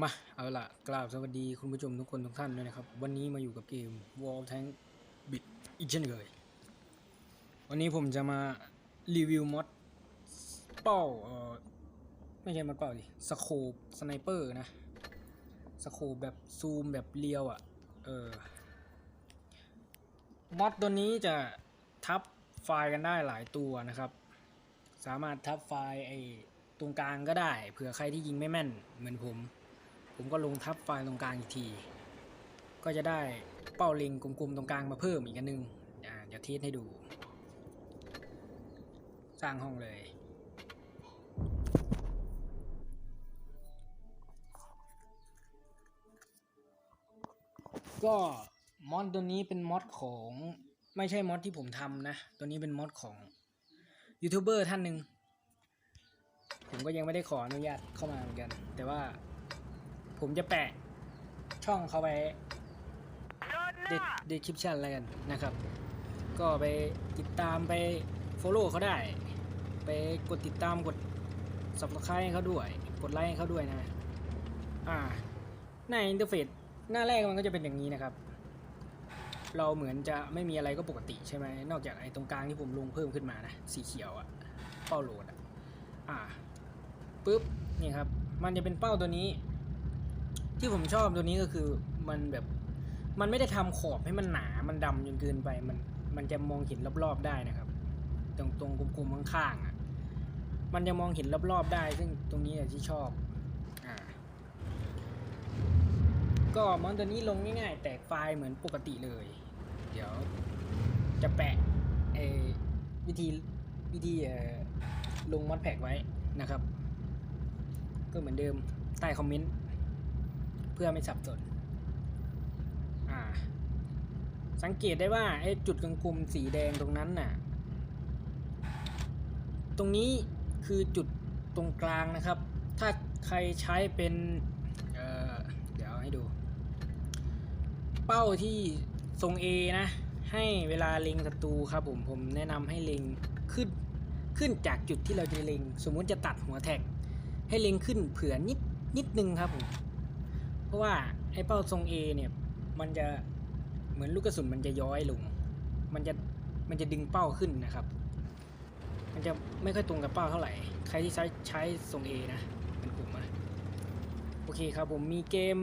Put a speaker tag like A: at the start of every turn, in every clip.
A: มาเอาละกราบสวัสดีคุณผู้ชมทุกคนทุกท่านด้วยนะครับ วันนี้มาอยู่กับเกม Wall Tank Bit อีกเช่นเคยวันนี้ผมจะมารีวิวมอดเป้าเออไม่ใช่มอดเป้าดิสโคปสไนเปอร์นะสโคปแบบซูมแบบเรียวอะ่ะเออมอดตัวนี้จะทับไฟล์กันได้หลายตัวนะครับ สามารถทับไฟล์ไอตรงกลางก็ได้เผื่อใครที่ยิงไม่แม่นเหมือนผม ผมก็ลงทับไฟล์ตรงกลางอีกที ก็จะได้เป้าล็งกลมๆตรงกลางมาเพิ่มอีกอันนึงเดี๋ยวเทสให้ดู สร้างห้องเลยก็มอดตัวนี้เป็นมอดของไม่ใช่มอดที่ผมทำนะ ตัวนี้เป็นมอดของยูทูบเบอร์ท่านหนึ่งผมก็ยังไม่ได้ขออนุญาตเข้ามาเหมือนกัน แต่ว่า ผมจะแปะช่องเขาไว้ในดีคริปชันอะไรกันนะครับ ก็ไปติดตามไป Follow เขาได้ ไปกดติดตามกด Subscribe ให้เขาด้วย กดไลค์ให้เขาด้วยนะอ่าในอินเทอร์เฟซหน้าแรกมันก็จะเป็นอย่างนี้นะครับ เราเหมือนจะไม่มีอะไรก็ปกติใช่ไหมนอกจากไอ้ตรงกลางที่ผมลงเพิ่มขึ้นมานะสีเขียวอะเป้าโหลดอะอ่าปุ๊บนี่ครับมันจะเป็นเป้าตัวนี้ ที่ผมชอบตัวนี้ก็คือมันแบบมันไม่ได้ทำขอบให้มันหนา มันดำจนเกินไป มันมันจะมองเห็นรอบๆได้นะครับ ตรงตรงกลมๆข้างๆอะ มันจะมองเห็นรอบๆได้ ซึ่งตรงนี้แหละที่ชอบ อ่า ก็มอนตัวนี้ลงง่ายๆ แตกไฟล์เหมือนปกติเลย เดี๋ยวจะแปะเอวิธีวิธีเอ่อลงมอดแพกไว้นะครับ ก็เหมือนเดิมใต้คอมเมนต์ พื่อไม่สับสน อ่า สังเกตได้ว่าไอ้จุดกลางกลมสีแดงตรงนั้นน่ะ ตรงนี้คือจุดตรงกลางนะครับ ถ้าใครใช้เป็นเเดี๋ยวให้ดู เป้าที่ทรง A นะ ให้เวลาเล็งศัตรูครับผมผมแนะนำให้เล็งขึ้นขึ้นจากจุดที่เราจะเล็ง สมมุติจะตัดหัวแท็ก ให้เล็งขึ้นเผื่อนิดนิดนึงครับผม ราะว่าไอ้เป้าทรง A เนี่ย มันจะเหมือนลูกกระสุนมันจะย้อยลง มันจะมันจะดึงเป้าขึ้นนะครับ มันจะไม่ค่อยตรงกับเป้าเท่าไหร่ ใครที่ใช้ใช้ทรง A นะเป็นผมอะโอเคครับผมมีเกม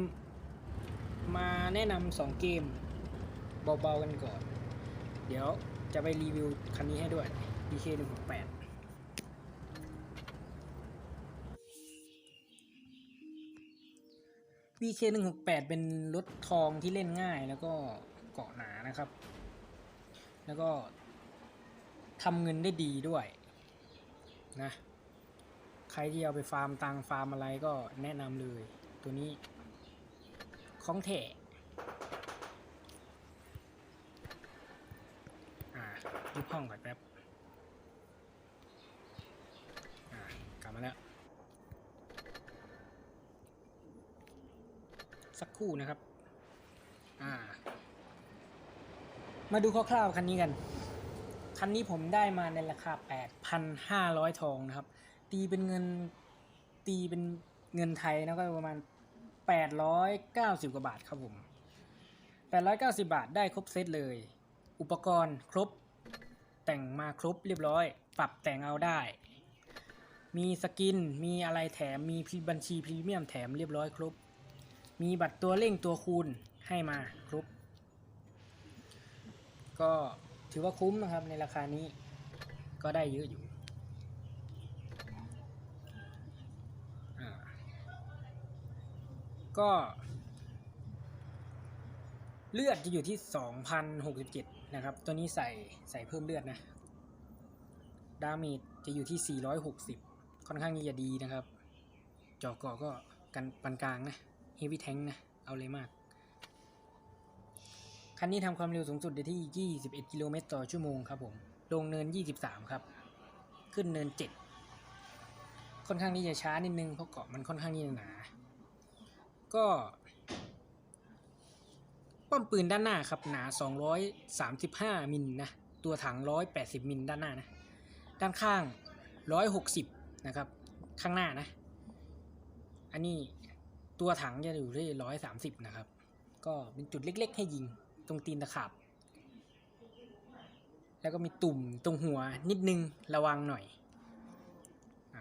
A: มาแนะนำสองเกมเบาๆกันก่อน เดี๋ยวจะไปรีวิวคันนี้ให้ด้วย BK 1 6 8 BK 1 6 8 เป็นรถทองที่เล่นง่ายแล้วก็เกาะหนานะครับ แล้วก็ทำเงินได้ดีด้วยนะใครที่เอาไปฟาร์มตังฟาร์มอะไรก็แนะนำเลย ตัวนี้ของแท้อ่ายุบห้องก่อนแป๊บ อ่ากลับมาแล้ว สักครู่นะครับ อ่า มาดูคร่าวๆคันนี้กัน คันนี้ผมได้มาในราคา 8,500 ทองนะครับ ตีเป็นเงินตีเป็นเงินไทยนะก็ประมาณ 890 กว่าบาทครับผม 890 บาทได้ครบเซตเลย อุปกรณ์ครบ แต่งมาครบเรียบร้อย ปรับแต่งเอาได้มีสกิน มีอะไรแถม มีบัญชีพรีเมียมแถมเรียบร้อยครบ มีบัตรตัวเร่งตัวคูณให้มาครบก็ถือว่าคุ้มนะครับในราคานี้ก็ได้เยอะอยู่ ก็ เลือดจะอยู่ที่ 2,067 นะครับ ตัวนี้ใส่ใส่เพิ่มเลือดนะ ดาเมจจะอยู่ที่ 460 ค่อนข้างที่จะดีนะครับ จอกอก็กันปานกลางนะ เฮฟวี่แทงนะ เอาเลยมาก คันนี้ทำความเร็วสูงสุดได้ที่ 21 กิโลเมตรต่อชั่วโมงครับผม ลงเนิน 23 ครับ ขึ้นเนิน 7 ค่อนข้างที่จะช้านิดนึง เพราะเกาะมันค่อนข้างที่จะหนา ก็ ป้อมปืนด้านหน้าครับหนา 235 มิลนะ ตัวถัง 180 มิลด้านหน้านะ ด้านข้าง 160 นะครับ ข้างหน้านะ อันนี้ ตัวถังจะอยู่ที่ร้อยสามสิบนะครับ ก็เป็นจุดเล็ก ๆ ให้ยิงตรงตีนตะขาบ แล้วก็มีตุ่มตรงหัวนิดนึงระวังหน่อยอ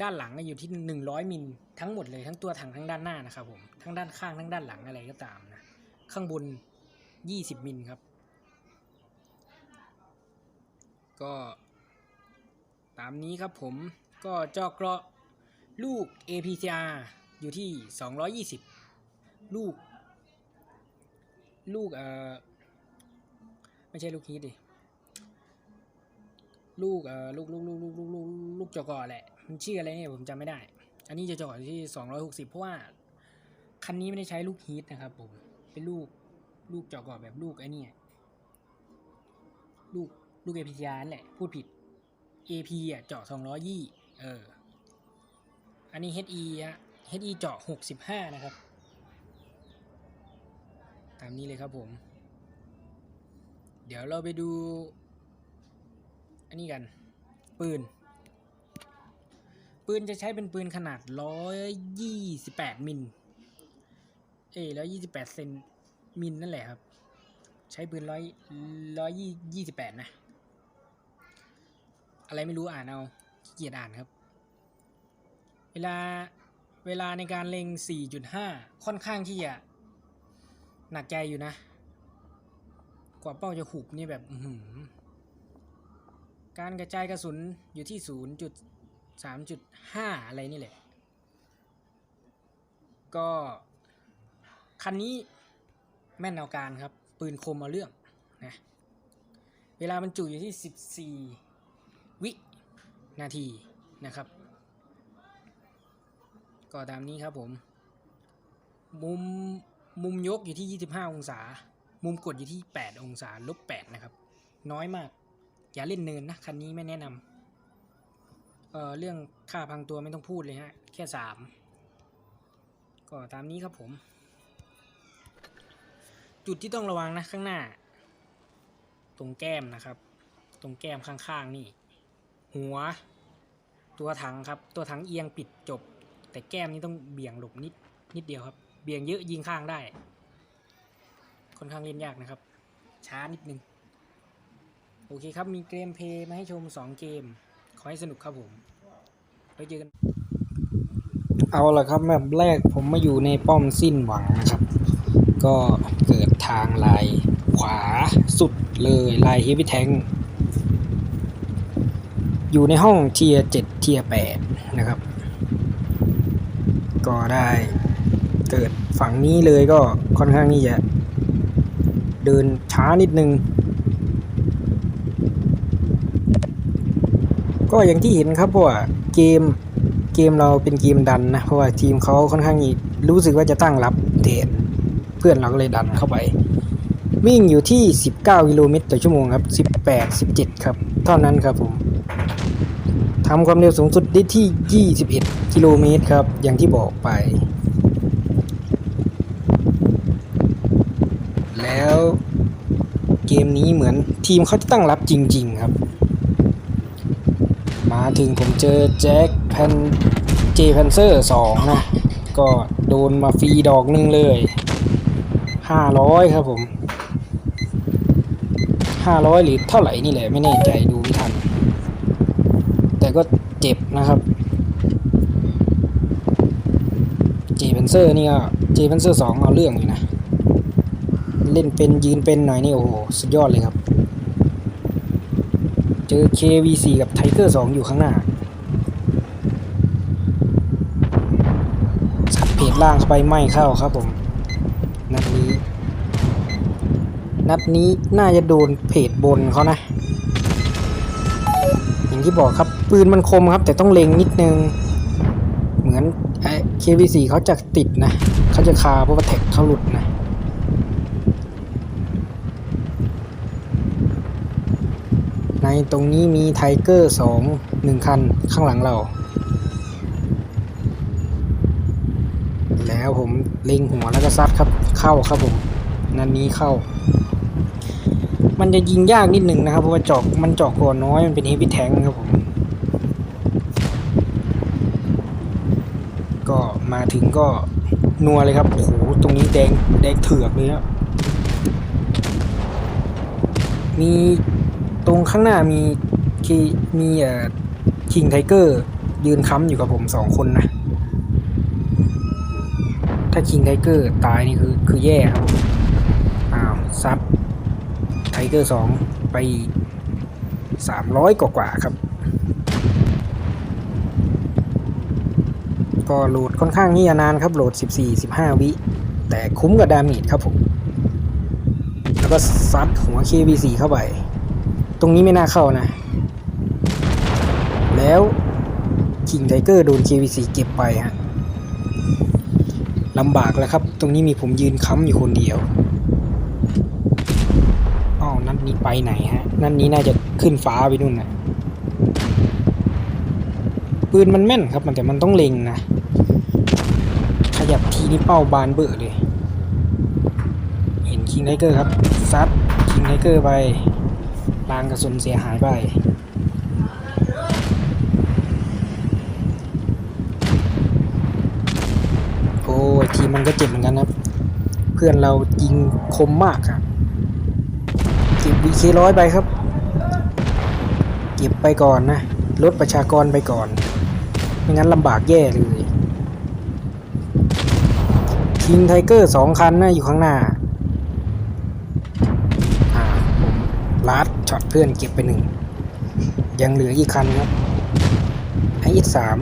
A: ด้านหลังก็อยู่ที่หนึ่งร้อยมิลทั้งหมดเลยทั้งตัวถังทั้งด้านหน้านะครับผมทั้งด้านข้างทั้งด้านหลังอะไรก็ตามนะข้างบนยี่สิบมิลครับ ก็ ตามนี้ครับผมก็เจาะเกราะลูก APCR อยู่ที่220ลูก ลูกเอ่อไม่ใช่ลูกฮีทดิลูกเอ่อลูกลูกลูกลูกลูกลูกลูกเจาะกราะแหละ มันชื่ออะไรเนี่ยผมจำไม่ได้ อันนี้จะเจาะอยู่ที่260เพราะว่า คันนี้ไม่ได้ใช้ลูกฮีทนะครับผม เป็นลูกลูกเจาะกราะแบบลูกไอ้นี่ลูกลูก APCR นั่นแหละ พูดผิด AP อะเจาะ220เออ อันนี้ HE ฮะ HE เจาะ 65 นะครับ ตามนี้เลยครับผม เดี๋ยวเราไปดู อันนี้กัน ปืน ปืนจะใช้เป็นปืนขนาด 128 มิล เอ้ย128 เซนมิลนั่นแหละครับ ใช้ปืน100 128นะ อะไรไม่รู้อ่านเอาขี้เกียจอ่านครับ เวลา เวลาในการเล็ง 4.5 ค่อนข้างที่จะหนักใจอยู่นะ กว่าเป้าจะขุบนี่แบบหือการกระจายกระสุนอยู่ที่ 0.3.5 อะไรนี่แหละ ก็ คันนี้แม่นเอาการครับ ปืนคมเอาเรื่องนะเวลาบรรจุอยู่ที่ 14 วินาทีนะครับ ก็ตามนี้ครับผม มุมมุมยกอยู่ที่ 25 องศา มุมกดอยู่ที่ 8 องศาลบ8นะครับ น้อยมาก อย่าเล่นเนินนะ คันนี้ไม่แนะนำเอ่อเรื่องค่าพังตัวไม่ต้องพูดเลยฮะ แค่ 3 ก็ตามนี้ครับผม จุดที่ต้องระวังนะข้างหน้า ตรงแก้มนะครับ ตรงแก้มข้างๆนี่ หัว ตัวถังครับ ตัวถังเอียงปิดจบ แต่แก้มนี่ต้องเบี่ยงหลบนิดนิดเดียวครับ เบี่ยงเยอะยิงข้างได้ ค่อนข้างเล่นยากนะครับ ช้านิดนึง โอเคครับ มีเกมเพย์มาให้ชม 2 เกม ขอให้สนุกครับผมไว้เจอกันเอาละครับแบบแรกผมมาอยู่ในป้อมสิ้นหวังนะครับ ก็เกิดทางลายขวาสุดเลยลายเฮฟวี่แทงอยู่ในห้องเทียเจ็ดเทียแปดนะครับ ก็ได้เกิดฝั่งนี้เลยก็ค่อนข้างที่จะเดินช้านิดนึง ก็อย่างที่เห็นครับว่าเกมเกมเราเป็นเกมดันนะ เพราะว่าทีมเขาค่อนข้างนี่รู้สึกว่าจะตั้งรับเดนเพื่อนเราก็เลยดันเข้าไป วิ่งอยู่ที่ 19กิโลเมตรต่อชั่วโมงครับ 18 17 ครับ เท่านั้นครับผม ทำความเร็วสูงสุดได้ที่ 21 กิโลเมตรครับ อย่างที่บอกไป แล้วเกมนี้เหมือนทีมเขาจะตั้งรับจริง ๆ ครับ มาถึงผมเจอแจ็คแพนเจแพนเซอร์สองนะ ก็โดนมาฟรีดอกหนึงเลย 500 ครับผม 500 หรือเท่าไหร่นี่แหละไม่แน่ใจดู เจ็บนะครับเจเพนเซอร์นี่ก็เจเพนเซอร์สองเอาเรื่องอยู่นะ เล่นเป็นยืนเป็นหน่อยนี่โอ้โหสุดยอดเลยครับ เจอ KVC กับไทเกอร์2องอยู่ข้างหน้าสัดเพจล่างเข้าไปไม่เข้าครับผม นัดนี้ นัดนี้น่าจะโดนเพจบนเขานะ อย่างที่บอกครับ ปืนมันคมครับ แต่ต้องเล็งนิดนึง เหมือนไอ้ KV4 เขาจะติดนะ เขาจะคาเพราะว่าแท็กเขาหลุดนะในตรงนี้มีไทเกอร์สองหนึ่งคันข้างหลังเรา แล้วผมเล็งหัวแล้วก็ซัดครับเข้าครับผมนันนี้เข้า มันจะยิงยากนิดหนึ่งนะครับ เพราะว่าจอกมันจอกก่อนน้อยมันเป็นเฮฟวี่แทงครับผม ก็มาถึงก็นัวเลยครับ โอ้โห ตรงนี้แดงแดงเถือกเลยครับ มีตรงข้างหน้ามีคีมีเอ่อคิงไทเกอร์ยืนค้ำอยู่กับผมสองคนนะ ถ้าคิงไทเกอร์ตายนี่คือคือแย่ครับ อ้าวซับไทเกอร์สองไปสามร้อยกว่าครับ ก็โหลดค่อนข้างนี่นานครับโหลด 14-15 วิแต่คุ้มกับดาเมจครับผม แล้วก็ซัดหัว KV4 เข้าไป ตรงนี้ไม่น่าเข้านะ แล้วคิงไทเกอร์โดน KV4 เก็บไปฮะลำบากแล้วครับ ตรงนี้มีผมยืนค้ำอยู่คนเดียวอ้าวนัดนี้ไปไหนฮะ นัดนี้น่าจะขึ้นฟ้าไปนู่นนะปืนมันแม่นครับมันแต่มันต้องเล็งนะ นี่เป้าบานเบอร์เลย เห็นคิงไทเกอร์ครับ ซัดคิงไทเกอร์ไปลางกระสุนเสียหายไป โอ้ทีมมันก็เจ็บเหมือนกันนะครับ เพื่อนเรายิงคมมากครับ เก็บวีเคร้อยไปครับ เก็บไปก่อนนะ ลดประชากรไปก่อน ไม่งั้นลำบากแย่เลย คิงไทเกอร์สองคันนะอยู่ข้างหน้าอ่าดช็อตเพื่อนเก็บไปหนึ่ง ยังเหลืออีกคันครับไอเอสสาม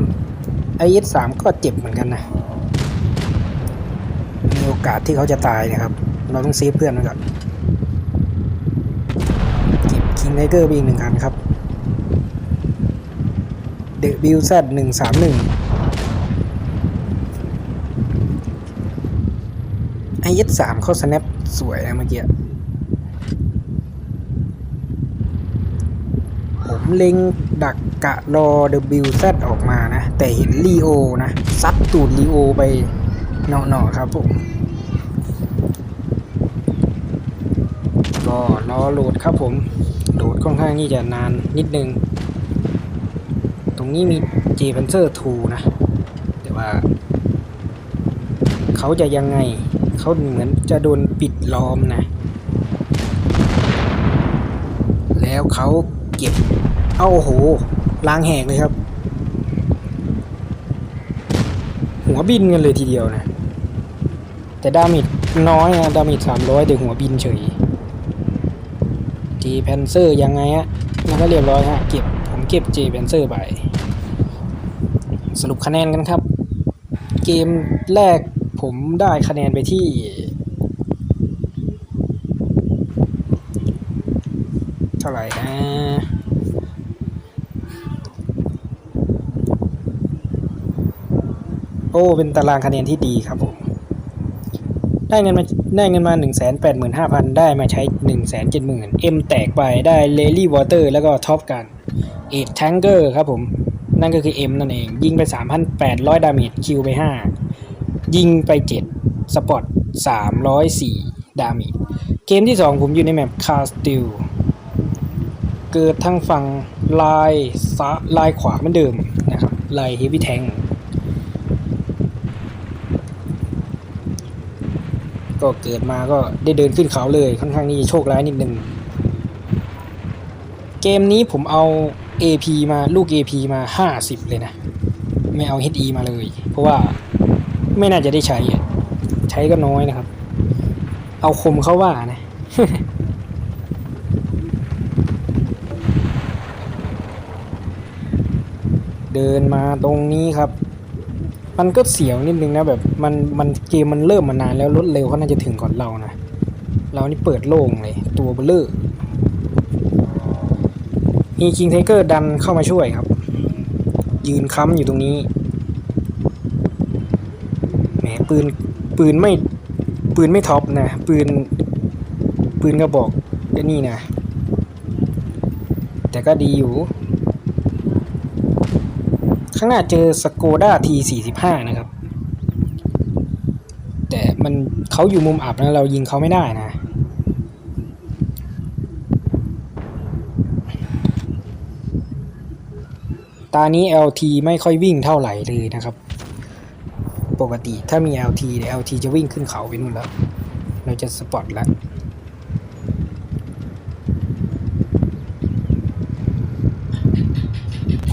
A: ไอเอสสามก็เจ็บเหมือนกันนะ มีโอกาสที่เขาจะตายนะครับ เราต้องเซฟเพื่อนไว้ก่อนเก็บคิงไทเกอร์ไปอีกหนึ่งคันครับเดบิลแซดหนึ่งสามหนึ่ง ไอเอสสามเข้าสแนปสวยนะเมื่อกี้ ผมเล็งดักกะรอ WZ ออกมานะ แต่เห็นลีโอนะ ซัดตูดลีโอไปเนาะๆครับผมก็รอโหลดครับผมโหลดค่อนข้างที่จะนานนิดนึง ตรงนี้มี J p a n z e r 2 นะ แต่ว่า เขาจะยังไง เขาเหมือนจะโดนปิดล้อมนะ แล้วเขาเก็บ เอาโอ้โหล้างแหกเลยครับ หัวบินกันเลยทีเดียวนะ แต่ดามิดน้อยนะดามิดสามร้อยแต่หัวบินเฉย J p a n z e r ยังไงฮะแล้วก็เรียบร้อยฮะเก็บผมเก็บ J p a n z e r ไป สรุปคะแนนกันครับ เกมแรก ผมได้คะแนนไปที่ เท่าไหร่นะโอ้ เป็นตารางคะแนนที่ดีครับผม ได้เงินมาได้เงินมา 1 8 5 0 0 0 ได้มาใช้ 1 7 0 0 0 0 M แตกไปได้เลลี่วอเตอร์แล้วก็ท็อปกันเอ็ดแทงเกอร์ครับผม นั่นก็คือ M นั่นเอง ยิงไป 3,800 ดาเมจคิวไป 5 ยิงไป7สปอต304ดามจเกมที่2ผมอยู่ในแมปคาสติลเกิดทางฝั่งลายซ้าลายขวาเหมือนเดิมนะครับลายเฮฟวี่แทงก็เกิดมาก็ได้เดินขึ้นเขาเลยค่อนข้างนี่โชคร้ายนิดนึง เกมนี้ผมเอา AP มาลูก AP มา 50 เลยนะ ไม่เอา HE มาเลย เพราะว่า ไม่น่าจะได้ใช้ ใช้ก็น้อยนะครับ เอาคมเข้าว่านะเดินมาตรงนี้ครับ มันก็เสียวนิดนึงนะแบบมันมันเกมมันเริ่มมานานแล้วรถเร็วเขาน่าจะถึงก่อนเรานะ เรานี่เปิดโล่งเลย ตัวเบลเลอร์มีคิงไทเกอร์ดันเข้ามาช่วยครับ ยืนค้ำอยู่ตรงนี้ ปืนปืนไม่ปืนไม่ท็อปนะปืนปืนกระบอกไอ้นี่นะ แต่ก็ดีอยู่ ข้างหน้าเจอสโกด้าที45 นะครับ แต่มันเขาอยู่มุมอับนะเรายิงเขาไม่ได้นะตานี้ LT ไม่ค่อยวิ่งเท่าไหร่เลยนะครับ ปกติถ้ามี LT เดี๋ยว LT จะวิ่งขึ้นเขาไปนู่นแล้ว เราจะสปอตแล้ว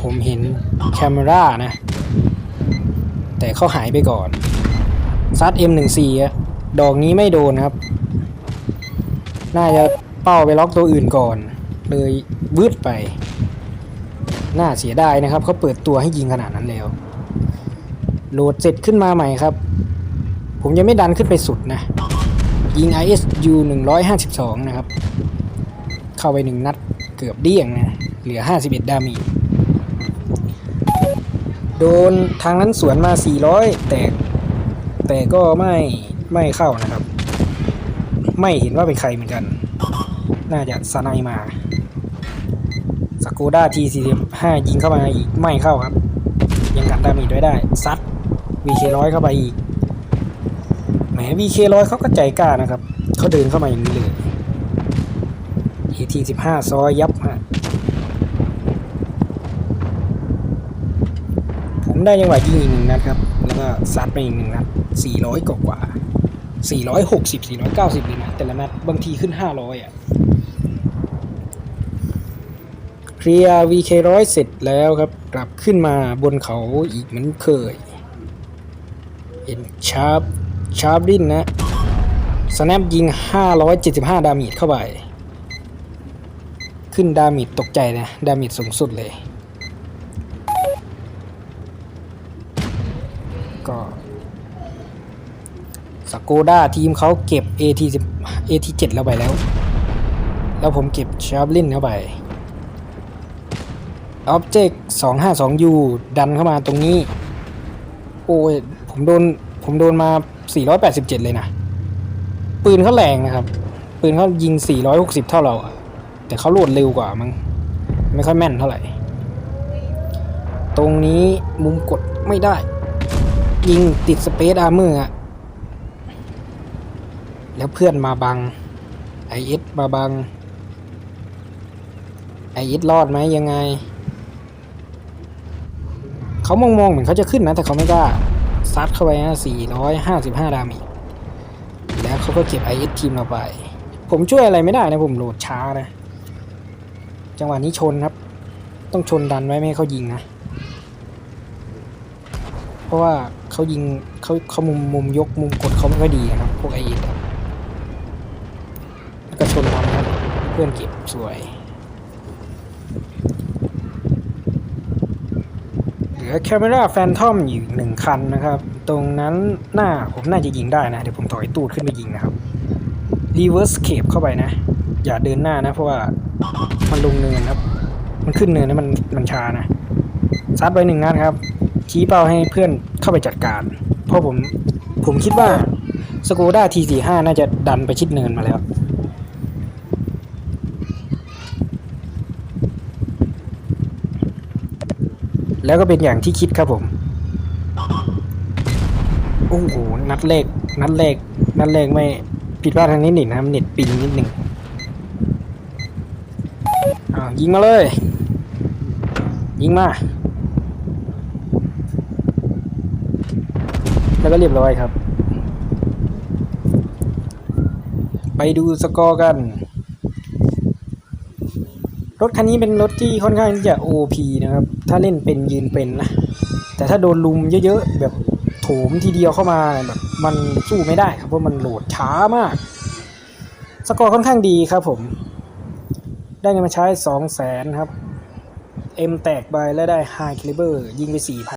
A: ผมเห็นแคมรานะ แต่เขาหายไปก่อน ซัด M14 อะดอกนี้ไม่โดนครับ น่าจะเป้าไปล็อกตัวอื่นก่อน เลยวืดไป น่าเสียดายนะครับเขาเปิดตัวให้ยิงขนาดนั้นแล้ว โหลดเสร็จขึ้นมาใหม่ครับ ผมยังไม่ดันขึ้นไปสุดนะ ยิง ISU 152 นะครับ เข้าไปหนึ่งนัดเกือบเดี้ยงนะ เหลือ 51 ดามีโดนทางนั้นสวนมา 400 แต่แต่ก็ไม่ไม่เข้านะครับ ไม่เห็นว่าเป็นใครเหมือนกัน น่าจะสไนมาสกูด้าที45ยิงเข้ามาอีก ไม่เข้าครับ ยังกันดามจไว้ได้ ซัด VK ร้อยเข้าไปอีก แหม VK ร้อยเขาก็ใจกล้านะครับ เขาเดินเข้ามาอย่างนี้เลย AT 15ซอยยับฮะ ผมได้จังหวะยิงอีกหนึ่งนัดครับ แล้วก็ซัดไปอีกหนึ่งนัด400กว่ากว่า460 490เลยนะ แต่ละนัดบางทีขึ้น500อะเคลียร์ VK ร้อยเสร็จแล้วครับ กลับขึ้นมาบนเขาอีกเหมือนเคย เห็นชาร์ปชาร์ปดินนะสแนปยิง 575 ดาเมจเข้าไป ขึ้นดาเมจตกใจนะ ดาเมจสูงสุดเลย ก็สโกด้าทีมเขาเก็บ AT 10 AT 7แล้วไปแล้ว แล้วผมเก็บชาร์ปลินเข้าไป Object 252U ดันเข้ามาตรงนี้ โอ้ย ผมโดน ผมโดนมา 487 เลยนะ ปืนเขาแรงนะครับ ปืนเขายิง 460 เท่าเรา แต่เขาโหลดเร็วกว่ามั้ง ไม่ค่อยแม่นเท่าไหร่ ตรงนี้มุมกดไม่ได้ ยิงติดสเปซอาร์เมอร์อะแล้วเพื่อนมาบัง ไอเอสมาบัง ไอเอสรอดไหมยังไง เขามองมองๆเหมือนเขาจะขึ้นนะ แต่เขาไม่กล้า ซัดเข้าไปนะ455 ดาเมจแล้วเขาก็เก็บ IS ทีมเราไป ผมช่วยอะไรไม่ได้นะผมโหลดช้านะ จังหวะนี้ชนครับ ต้องชนดันไว้ไม่ให้เขายิงนะ เพราะว่าเขายิงเขาเขามุมมุมยกมุมกดเขาไม่ค่อยดีนะครับ พวก IS อะแล้วก็ชนดันครับ เพื่อนเก็บสวย เหลือ แคมราแฟนทอมอยู่หนึ่งคันนะครับ ตรงนั้นหน้าผมน่าจะยิงได้นะ เดี๋ยวผมถอยตูดขึ้นไปยิงนะครับรีเวิร์สเคปเข้าไปนะ อย่าเดินหน้านะ เพราะว่ามันลงเนินครับ มันขึ้นเนินนะมันมันชานะซัดไปหนึ่งนัดครับชี้เป้าให้เพื่อนเข้าไปจัดการ เพราะผมผมคิดว่าสกูด้าทีสี่ห้าน่าจะดันไปชิดเนินมาแล้ว แล้วก็เป็นอย่างที่คิดครับผม โอ้โห นัดแรกนัดแรกนัดแรกไม่ผิดพลาดทางนี้หนึ่งนะครับเน็ตปิงนิดหนึ่งอ้าวยิงมาเลย ยิงมา แล้วก็เรียบร้อยครับ ไปดูสกอร์กัน รถคันนี้เป็นรถที่ค่อนข้างที่จะ OP นะครับ ถ้าเล่นเป็นยืนเป็นนะ แต่ถ้าโดนลุมเยอะๆ แบบโถมทีเดียวเข้ามาแบบมันสู้ไม่ได้ครับเพราะมันโหลดช้ามาก สกอร์ค่อนข้างดีครับผม ได้เงินมาใช้สองแสนครับ เอ็มแตกไปแล้วได้ไฮคลิเบอร์ยิงไปสี่พัน